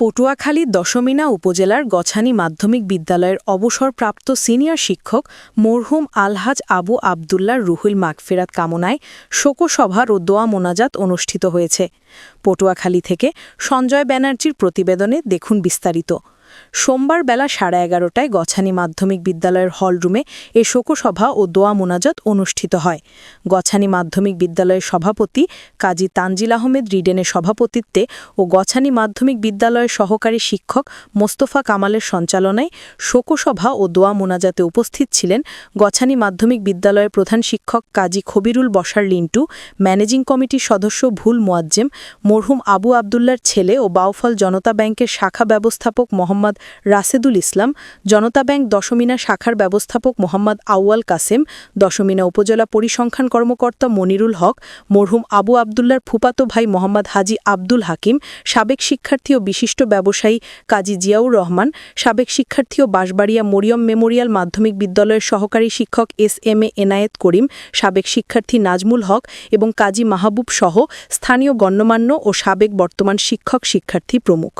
পটুয়াখালী দশমিনা উপজেলার গছানি মাধ্যমিক বিদ্যালয়ের অবসরপ্রাপ্ত সিনিয়র শিক্ষক মরহুম আলহাজ আবু আবদুল্লার রুহুল মাগফেরাত কামনায় শোকসভার ও দোয়া মোনাজাত অনুষ্ঠিত হয়েছে। পটুয়াখালী থেকে সঞ্জয় ব্যানার্জির প্রতিবেদনে দেখুন বিস্তারিত। সোমবার বেলা সাড়ে এগারোটায় গছানি মাধ্যমিক বিদ্যালয়ের হলরুমে এ শোকসভা ও দোয়া মোনাজাত অনুষ্ঠিত হয়। গছানি মাধ্যমিক বিদ্যালয়ের সভাপতি কাজী তানজিল আহমেদ রিডেনের সভাপতিত্বে ও গছানি মাধ্যমিক বিদ্যালয়ের সহকারী শিক্ষক মোস্তফা কামালের সঞ্চালনায় শোকসভা ও দোয়া মোনাজাতে উপস্থিত ছিলেন গছানী মাধ্যমিক বিদ্যালয়ের প্রধান শিক্ষক কাজী খবিরুল বসার লিন্টু, ম্যানেজিং কমিটির সদস্য ভুল মোয়াজ্জেম, মরহুম আবু আবদুল্লার ছেলে ও বাউফল জনতা ব্যাংকের শাখা ব্যবস্থাপক মোহাম্মদ রাশেদুল ইসলাম, জনতা ব্যাংক দশমিনা শাখার ব্যবস্থাপক মোহাম্মদ আউয়াল কাসেম, দশমিনা উপজেলা পরিসংখ্যান কর্মকর্তা মনিরুল হক, মরহুম আবু আবদুল্লার ফুপাতো ভাই মোহাম্মদ হাজি আব্দুল হাকিম, সাবেক শিক্ষার্থী ও বিশিষ্ট ব্যবসায়ী কাজী জিয়াউর রহমান, সাবেক শিক্ষার্থী ও বাঁশবাড়িয়া মরিয়ম মেমোরিয়াল মাধ্যমিক বিদ্যালয়ের সহকারী শিক্ষক S M A Enayet Karim, সাবেক শিক্ষার্থী নাজমুল হক এবং কাজী মাহবুব সহ স্থানীয় গণ্যমান্য ও সাবেক বর্তমান শিক্ষক শিক্ষার্থী প্রমুখ।